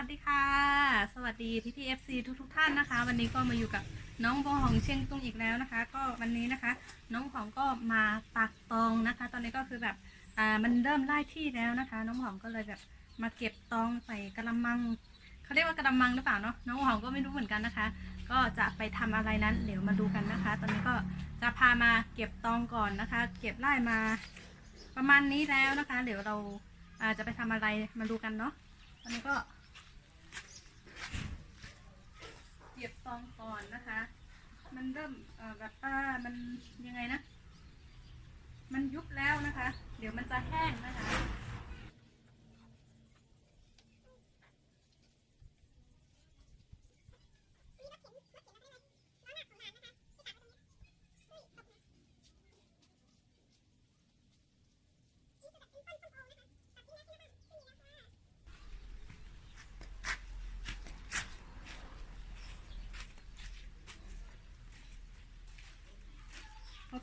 วัสดีค่ะ สวัสดีพี่พีเอฟซีทุกทุกท่านนะคะ วันนี้ก็มาอยู่กับน้องโบของเชียงตุงอีกแล้วนะคะ ก็วันนี้นะคะ น้องของก็มาตักตองนะคะ ตอนนี้ก็คือแบบอ่ามันเริ่มไล่ที่แล้วนะคะ น้องหอมก็เลยแบบมาเก็บตองใส่กระมังเขาเรียกว่ากระมังหรือเปล่าเนาะน้องหอมก็ไม่รู้เหมือนกันนะคะ ก็จะไปทำอะไรนั้นเดี๋ยวมาดูกันนะคะ ตอนนี้ก็จะพามาเก็บตองก่อนนะคะ เก็บไล่มาประมาณนี้แล้วนะคะ เดี๋ยวเราอาจะไปทำอะไรมาดูกันเนาะตอนนี้ก็ เก็บตองก่อนนะคะ มันเริ่มเอ่อแบบว่ามันยังไงนะ มันยุบแล้วนะคะ เดี๋ยวมันจะแห้งนะคะ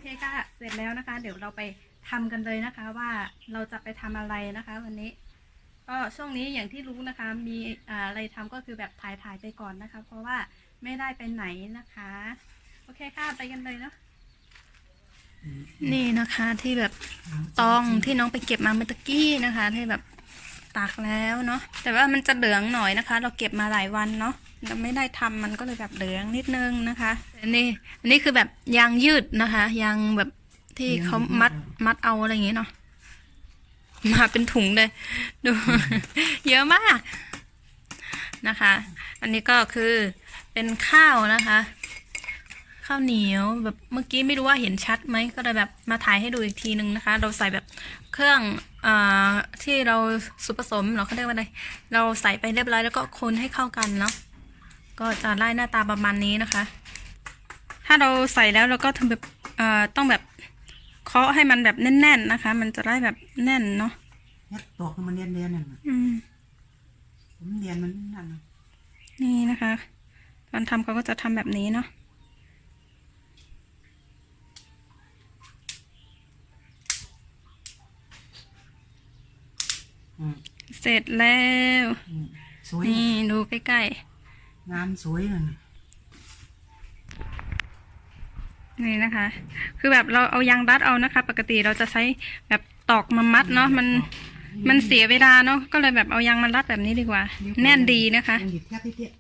เคค่ะ เสร็จแล้วนะคะ เดี๋ยวเราไปทำกันเลยนะคะว่าเราจะไปทำอะไรนะคะ วันนี้ ก็ช่วงนี้อย่างที่รู้นะคะ มีอะไรทำก็คือแบบถ่ายถ่ายไปก่อนนะคะ เพราะว่าไม่ได้ไปไหนนะคะ โอเคค่ะไปกันเลยเนาะนี่นะคะที่แบบตองที่น้องไปเก็บมาเมื่อตกี้นะคะ ที่แบบตากแล้วเนาะแต่ว่ามันจะเหลืองหน่อยนะคะ เราเก็บมาหลายวันเนาะ เราไม่ได้ทำมันก็เลยแบบเหลืองนิดนึงนะคะอันนี้อันนี้คือแบบยางยืดนะคะ ยางแบบที่เขามัดมัดเอาอะไรอย่างเงี้ยเนาะมาเป็นถุงเลยดู เยอะมากนะคะ อันนี้ก็คือเป็นข้าวนะคะ ข้าวเหนียวแบบเมื่อกี้ไม่รู้ว่าเห็นชัดไหมก็เลยแบบมาถ่ายให้ดูอีกทีนึงนะคะ เราใส่แบบเครื่องเออที่เราสุผสมเหราเขาเรียกว่าอะไรเราใส่ไปเรียบร้อยแล้วก็คนให้เข้ากันเนาะ ก็จะได้หน้าตาประมาณนี้นะคะ ถ้าเราใส่แล้วเราก็ทำแบบเอ่อต้องแบบเคาะให้มันแบบแน่น ๆนะคะ มันจะได้แบบแน่นเนาะเฮ็ดตอกให้มันเนียนเนียนๆนั่นน่ะอืม ผมเนียนมันนั่นน่ะนี่นะคะ ตอนทำเขาก็จะทำแบบนี้เนาะอืมเสร็จแล้ว อืมสวยนี่ดูใกล้ งามสวยนั่นน่ะๆนี่นะคะ คือแบบเราเอายางรัดเอานะคะ ปกติเราจะใช้แบบตอกมามัดเนาะมันมันเสียเวลาเนาะก็เลยแบบเอายางมารัดแบบนี้ดีกว่า แน่นดีนะคะยังหยิบแทบเตี้ย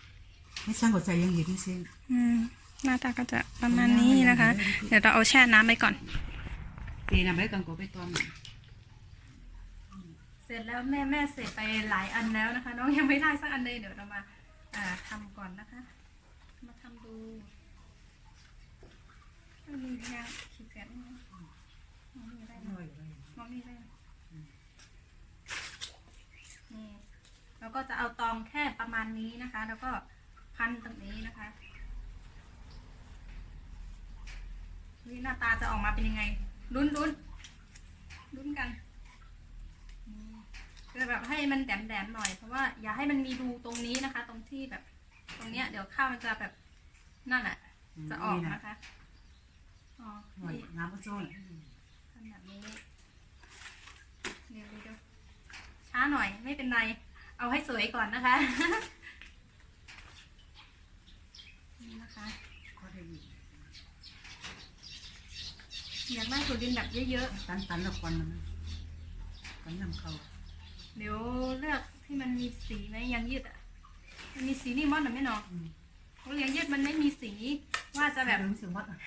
ๆไม่ช่างกดใจยังหยิบที่เส้นอืมหน้าตาก็จะประมาณนี้นะคะ เดี๋ยวเราเอาแช่น้ำไปก่อนตีน่ะไม่กังกไปตอมเสร็จแล้วแม่แม่เสร็จไปหลายอันแล้วนะคะ น้องยังไม่ได้สักอันเลยเดี๋ยวเรามา อ่าทำก่อนนะคะ มาทำดูไม่มียางขีดแกะนี่นะมองนี่ได้ไหมมองนี่ได้ไหมนี่แล้วก็จะเอาตองแค่ประมาณนี้นะคะ แล้วก็พันตรงนี้นะคะนี่หน้าตาจะออกมาเป็นยังไงลุ้นลุ้นลุ้นกัน คือแบบให้มันแดมๆหน่อยเพราะว่าอย่าให้มันมีรูตรงนี้นะคะ ตรงที่แบบ ตรงเนี้ย เดี๋ยวข้าวมันจะแบบนั่นแหละจะออกนะคะอ๋อหน่อยนี่น้ำก็โซ่น่ะทำแบบนี้เดี๋ยวเดี๋ยวช้าหน่อยไม่เป็นไร เอาให้สวยก่อนนะคะนี่นะคะก็ได้อยู่อยากได้ถั่วดินแบบเยอะตันตันๆละควันมันนะกันนำเข้าๆ เดี๋ยวเลือกที่มันมีสีไหมยางยืดอะ มันมีสีนี่มอนหรือไม่หนออืมเพราะยางยืดมันไม่มีสีว่าจะแบบเรื่องเสียงวัดอะ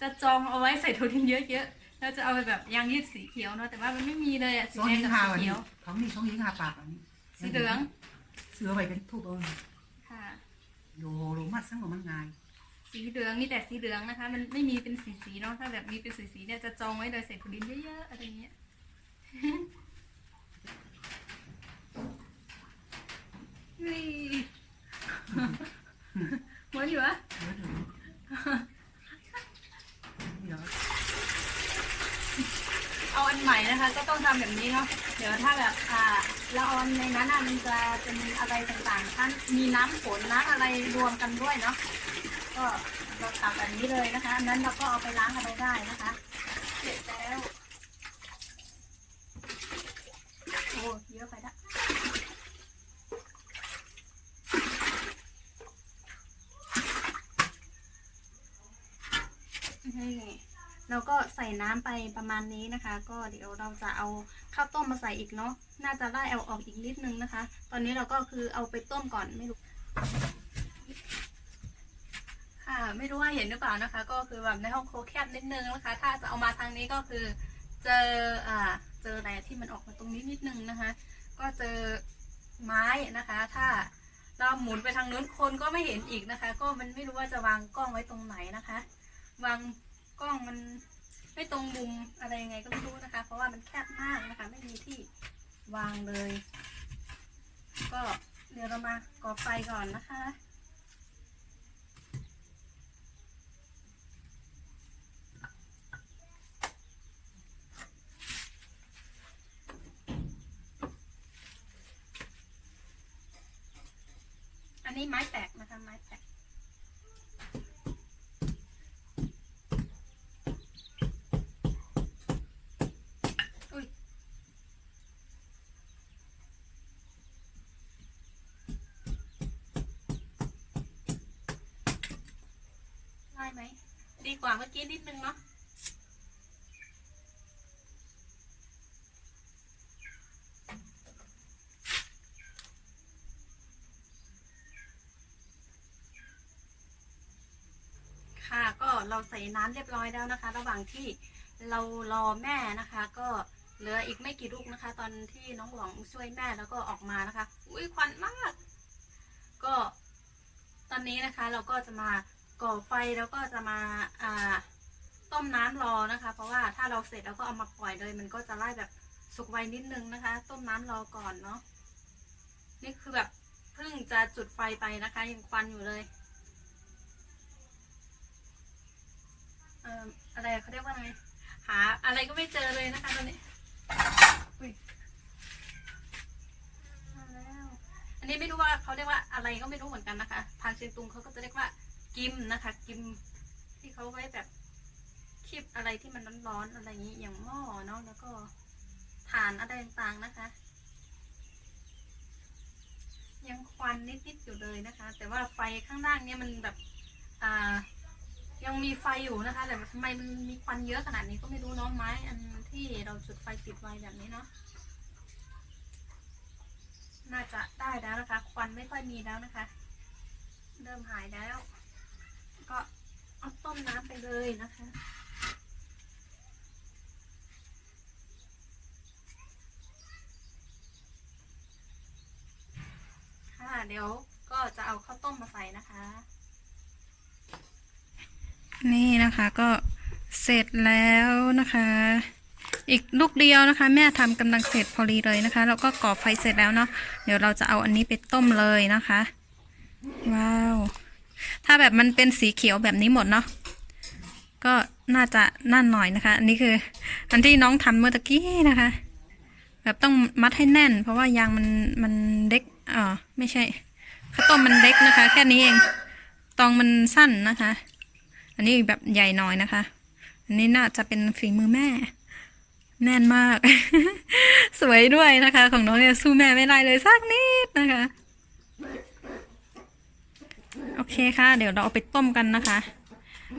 จะจองเอาไว้ใส่ถั่วดินเยอะๆแล้วจะเอาไปแบบยางยืดสีเขียวเนาะแต่ว่ามันไม่มีเลยอะสีสองแดยิงงกับหาสีอันเขีนี้ยว ของนี่สองยิงหาปากอันนี้สีเหลืองเสือไว้เป็นทูบเออค่ะ โยโรมัดสังกับมันง่ายสีเหลืองมีแต่สีเหลืองนะคะ มันไม่มีเป็นสีสีๆเนาะถ้าแบบมีเป็นสีสีๆเนี่ยจะจองไว้เลยใส่ถั่วดินเยอะๆอะไรเงี้ย นี่เหมือนอยู่อะเอาอันใหม่นะคะ ก็ต้องทำแบบนี้เนาะเดี๋ยวถ้าแบบอ่าละออนในนั้นอะมันจะเป็นอะไรต่างๆท่านมีน้ำฝนน้ำอะไรรวมกันด้วยเนาะก็เราตักแบบนี้เลยนะคะอันนั้นเราก็เอาไปล้างอะไรได้นะคะเสร็จแล้วโอ้เยอะไปละ นี่ เราก็ใส่น้ำไปประมาณนี้นะคะ ก็เดี๋ยวเราจะเอาข้าวต้มมาใส่อีกเนาะน่าจะได้เอาออกอีกนิดนึงนะคะ ตอนนี้เราก็คือเอาไปต้มก่อนไม่รู้ค่ะไม่รู้ว่าเห็นหรือเปล่านะคะ ก็คือแบบในห้องโคแคบนิดนึงนะคะ ถ้าจะเอามาทางนี้ก็คือ เจออ่าเจออะไรที่มันออกมาตรงนี้นิดนึงนะคะ ก็เจอไม้นะคะ ถ้าเราหมุนไปทางนู้นคนก็ไม่เห็นอีกนะคะ ก็มันไม่รู้ว่าจะวางกล้องไว้ตรงไหนนะคะ วาง กล้องมันไม่ตรงมุมอะไรยังไงก็ไม่รู้นะคะ เพราะว่ามันแคบมากนะคะ ไม่มีที่วางเลย ก็เดี๋ยวเรามาก่อไฟก่อนนะคะอันนี้ไม้แตกนะคะไม้แตก อุ้ย ได้ไหม ดีกว่าเมื่อกี้นิดนึงเนาะค่ะก็เราใส่น้ำเรียบร้อยแล้วนะคะ ระหว่างที่เรารอแม่นะคะ ก็เหลืออีกไม่กี่ลูกนะคะ ตอนที่น้องหลองช่วยแม่แล้วก็ออกมานะคะ อุ้ยควันมาก ก็ตอนนี้นะคะเราก็จะมา ก่อไฟแล้วก็จะมาอ่าต้มน้ำรอนะคะ เพราะว่าถ้าเราเสร็จแล้วก็เอามาปล่อยเลย มันก็จะไล่แบบสุกไวนิดนึงนะคะ ต้มน้ำรอก่อนเนาะนี่คือแบบเพิ่งจะจุดไฟไปนะคะ ยังควันอยู่เลยเอ่ออะไรเขาเรียกว่าไงหาอะไรก็ไม่เจอเลยนะคะตอนนี้อุ๊ยมาแล้วอันนี้ไม่รู้ว่าเขาเรียกว่าอะไรก็ไม่รู้เหมือนกันนะคะ ทางเชียงตุงเขาก็จะเรียกว่า กิมนะคะ กิมที่เขาไว้แบบคีบอะไรที่มันร้อนๆอะไรอย่างนี้อย่างหม้อเนาะแล้วก็ฐานอะไรต่างๆนะคะ ยังควันนิดๆอยู่เลยนะคะ แต่ว่าไฟข้างล่างเนี่ยมันแบบอ่ายังมีไฟอยู่นะคะ แต่ทำไมมันมีควันเยอะขนาดนี้ก็ไม่รู้เนาะไม้อันที่เราจุดไฟติดไว้แบบนี้เนาะน่าจะได้แล้วนะคะ ควันไม่ค่อยมีแล้วนะคะ เริ่มหายแล้ว ก็เอาต้มน้ำไปเลยนะคะ ค่ะเดี๋ยวก็จะเอาข้าวต้มมาใส่นะคะ นี่นะคะก็เสร็จแล้วนะคะ อีกลูกเดียวนะคะ แม่ทำกำลังเสร็จพอดีเลยนะคะ แล้วก็ก่อไฟเสร็จแล้วเนาะเดี๋ยวเราจะเอาอันนี้ไปต้มเลยนะคะ ว้าว ถ้าแบบมันเป็นสีเขียวแบบนี้หมดเนาะก็น่าจะน่านหน่อยนะคะ อันนี้คือ อันที่น้องทำเมื่อตะกี้นะคะ แบบต้องมัดให้แน่น เพราะว่ายางมันมันเล็กอ่าไม่ใช่ข้าวต้มมันเล็กนะคะ แค่นี้เองตองมันสั้นนะคะ อันนี้แบบใหญ่หน่อยนะคะ อันนี้น่าจะเป็นฝีมือแม่ แน่นมาก สวยด้วยนะคะ ของน้องเนี่ยสู้แม่ไม่ได้เลยสักนิดนะคะ โอเคค่ะ เดี๋ยวเราเอาไปต้มกันนะคะ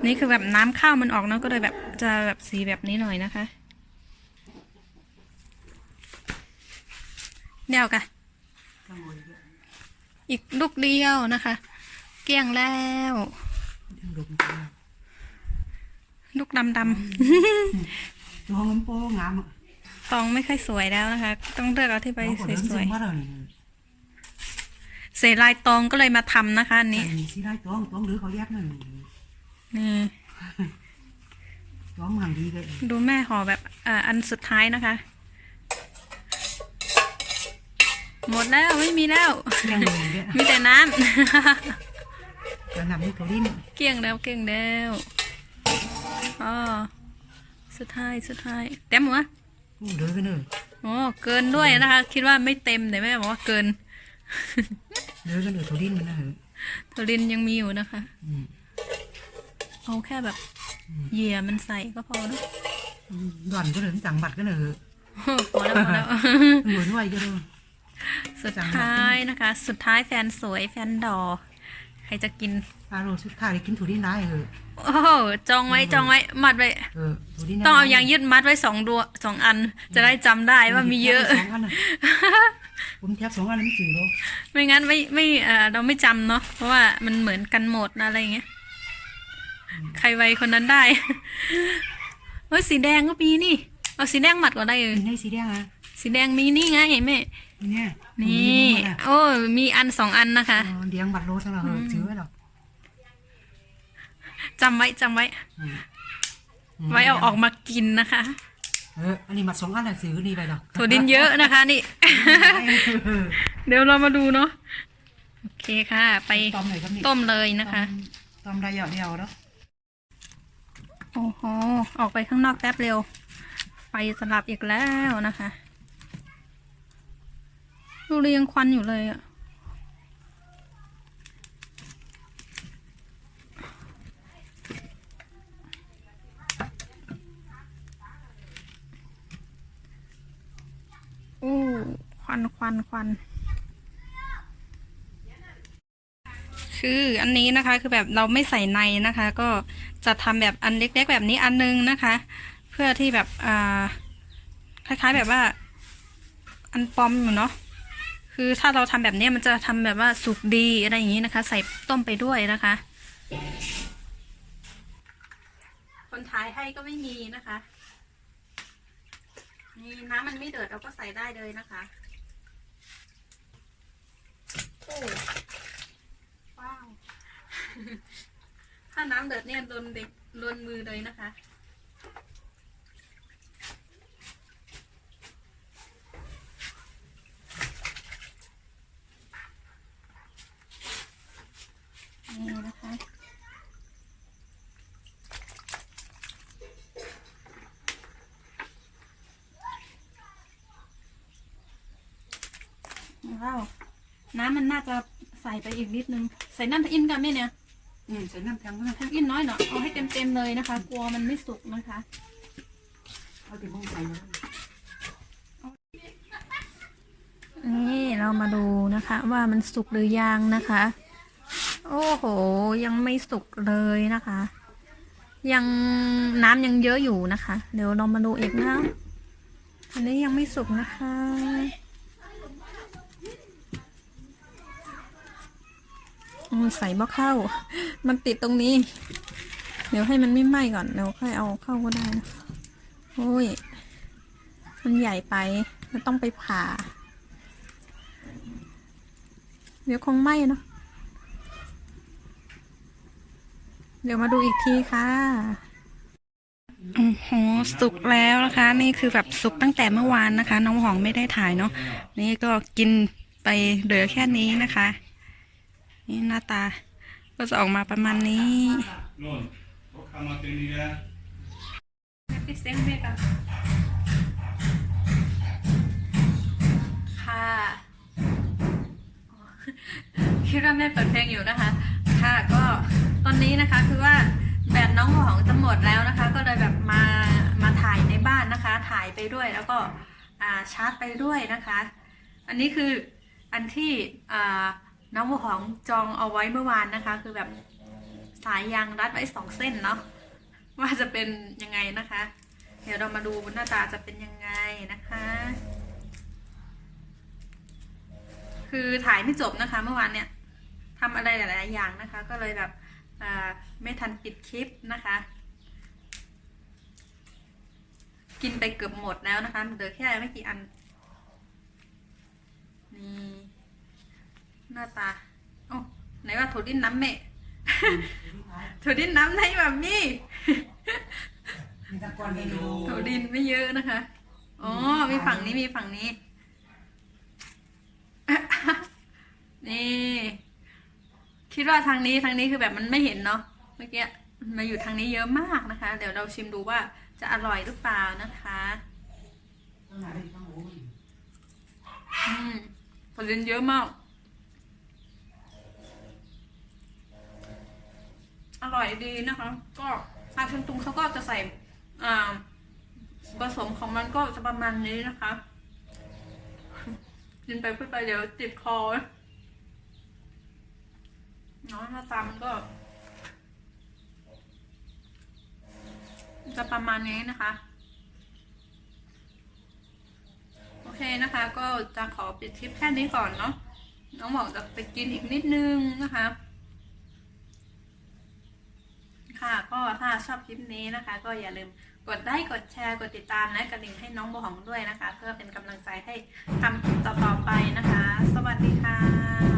นี่คือแบบน้ำข้าวมันออกเนาะก็เลยแบบจะแบบสีแบบนี้หน่อยนะคะเดี๋ยวกันข้างบนด้วยอีกลูกเดียวนะคะ เกลี้ยงแล้วยังดมกันลูกดำดตัวมันโป้งามอะำตองไม่ค่อยสวยแล้วนะคะ ต้องเลือกเอาที่ใบเอาคนเดินสซึ่วยงว่าเราเนี่ยๆ เสลายตองก็เลยมาทำนะคะอันนี่นี้สิได้ตัวตัวหรือเขาแยกนั่นนี่ตัวมันดีเลยดูแม่ห่อแบบอ่าอันสุดท้ายนะคะ หมดแล้วไม่มีแล้วยังเลยเนี่ยมีแต่น้จะนำให้เขาดิ้นำเกลี้ยงแล้วเกลี้ยงแล้วอ๋อสุดท้ายสุดท้ายเต็มหัวอู้เดินกันเลย โอ้เกินด้วยนะคะ คิดว่าไม่เต็มแต่แม่บอกว่าเกิน เดินกันเลยเขาดิ้นมันนะเหรอโทรินยังมีอยู่นะคะ อืมเอาแค่แบบเหยื่อมันใส่ก็พอเนอะหย่อนก็เลยจังบัดกันเลยโอ้พอแล้วพอแล้วหัวด้วยก็เลย สุดท้ายนะคะ สุดท้ายแฟนสวยแฟนดอ ใครจะกินปลาโรสุดท้ายได้กินถั่วดินได้เหอะ โอ้โหจองไว้จองไว้มัดไว้ เออถั่วดินต้องเอายางยืดมัดไว้สองดวสองอัน จะได้จำได้ว่ามีเยอะสองอันน่ะผมแทบสองอันแล้วไม่สื่อโลไม่งั้นไม่ไม่เออเราไม่จำเนาะเพราะว่ามันเหมือนกันหมดนะอะไรอย่างเงี้ยใครไวคนนั้นได้ เฮ้ยสีแดงก็มีนี่ เอาสีแดงหมัดก็ได้เออกินได้สีแดงอะสีแดงมีนี่ไงแม่เนี่ยนี่ถั่วดินโอ้มีอันสองอันนะคะหมดอะเดียงบัตรโรสำหรับเหอะซื้อไว้หรอก จำไว้จำไว้อืมไว้เอาออกมากินนะคะ เอออันนี้มาสองอันน่ะซื้อนี่ไปหรอกถั่วดินเยอะนะคะนี่ เดี๋ยวเรามาดูเนาะโอเคค่ะ ไปต้มหน่อยครับนี่ต้มเลยนะคะต้มได้เดียวๆเนาะโอ้โห ออกไปข้างนอกแป๊บเร็ว ไฟสลับอีกแล้วนะคะ ดูเรียงควันอยู่เลยอะโอ้ค วันควันควันคืออันนี้นะคะคือแบบเราไม่ใส่ในนะคะ ก็จะทำแบบอันเล็ก ๆ แบบนี้อันนึงนะคะ เพื่อที่แบบอ่าคล้าย ๆแบบว่า อันปอมอยู่เนาะคือถ้าเราทำแบบนี้มันจะทำแบบว่าสุกดีอะไรอย่างนี้นะคะ ใส่ต้มไปด้วยนะคะ คนท้ายให้ก็ไม่มีนะคะนี่น้ำมันไม่เดือดเราก็ใส่ได้เลยนะคะ โอ้ว้าว ถ้าน้ำเดือดเนี่ยโดนเด็กโดนมือเลยนะคะ นี่นะคะ ว้าว น้ำมันน่าจะใส่ไปอีกนิดนึง ใส่น้ำอินกันไหมเนี่ยอืมใส่น้ำแข็งเพื่อทำอินน้อยหน่อยเอาให้เต็มๆเลยนะคะ กลัวมันไม่สุกนะคะเอาติมงใส่มานี่เรามาดูนะคะ ว่ามันสุกหรือยังนะคะ โอ้โห ยังไม่สุกเลยนะคะ ยังน้ำยังเยอะอยู่นะคะ เดี๋ยวเรามาดูอีกนะอันนี้ยังไม่สุกนะคะ ใส่บ่เข้า มันติดตรงนี้ เดี๋ยวให้มันไม่ไหม้ก่อนเดี๋ยวค่อยเอาเข้าก็ได้นะโอ้ย มันใหญ่ไป มันต้องไปผ่า เดี๋ยวคงไหม้เนอะเดี๋ยวมาดูอีกทีค่ะโอ้โหสุกแล้วนะคะ นี่คือแบบสุกตั้งแต่เมื่อวานนะคะ น้องหองไม่ได้ถ่ายเนาะ นี่ก็กินไปเหลือแค่นี้นะคะ นี่หน้าตาก็จะออกมาประมาณนี้ Nun, wo kann man den hier? ปิดเสียงเบกันค่ะคิดว่าแม่เปิดเพลงอยู่นะคะ ค่ะก็ตอนนี้นะคะคือว่าแบตน้องหองจะหมดแล้วนะคะ ก็เลยแบบมามาถ่ายในบ้านนะคะ ถ่ายไปด้วยแล้วก็ชาร์จไปด้วยนะคะ อันนี้คืออันที่อ่า น้องหองจองเอาไว้เมื่อวานนะคะ คือแบบสายยางรัดไว้สองเส้นเนาะว่าจะเป็นยังไงนะคะ เดี๋ยวเรามาดูหน้าตาจะเป็นยังไงนะคะ คือถ่ายไม่จบนะคะ เมื่อวานเนี่ยทำอะไรหลายๆอย่างนะคะ ก็เลยแบบไม่ทันปิดคลิปนะคะ กินไปเกือบหมดแล้วนะคะเหลือแค่ไม่กี่อันนี่ หน้าตาโอ้ไหนว่าถั่วดิ้นน้ำเมะถั่วดิ้นน้ำไหนแบบนี้มีตะกอนเองดูโถดินไม่เยอะนะคะอ๋อมีฝั่งนี้มีฝั่งนี้ นี่ คิดว่าทางนี้ทางนี้คือแบบมันไม่เห็นเนาะเมื่อกี้มาอยู่ทางนี้เยอะมากนะคะ เดี๋ยวเราชิมดูว่าจะอร่อยหรือเปล่านะคะต้องหาดีต้องโอ้ยอืมผลินเยอะมาก ร่อยดีนะคะ ก็อาเชนตุงเขาก็จะใส่อ่าผสมของมันก็จะประมาณนี้นะคะกินไปพูดไปเดี๋ยวติดคอเนาะหน้าตามันก็ จะประมาณนี้นะคะ โอเคนะคะ ก็จะขอปิดคลิปแค่นี้ก่อนเนาะน้องบอกจะไปกินอีกนิดนึงนะคะ ค่ะ ก็ถ้าชอบคลิปนี้นะคะ ก็อย่าลืมกดไลค์กดแชร์กดติดตามและกระดิ่งให้น้องโบหองด้วยนะคะ เพื่อเป็นกำลังใจให้ทำต่อๆไปนะคะ สวัสดีค่ะ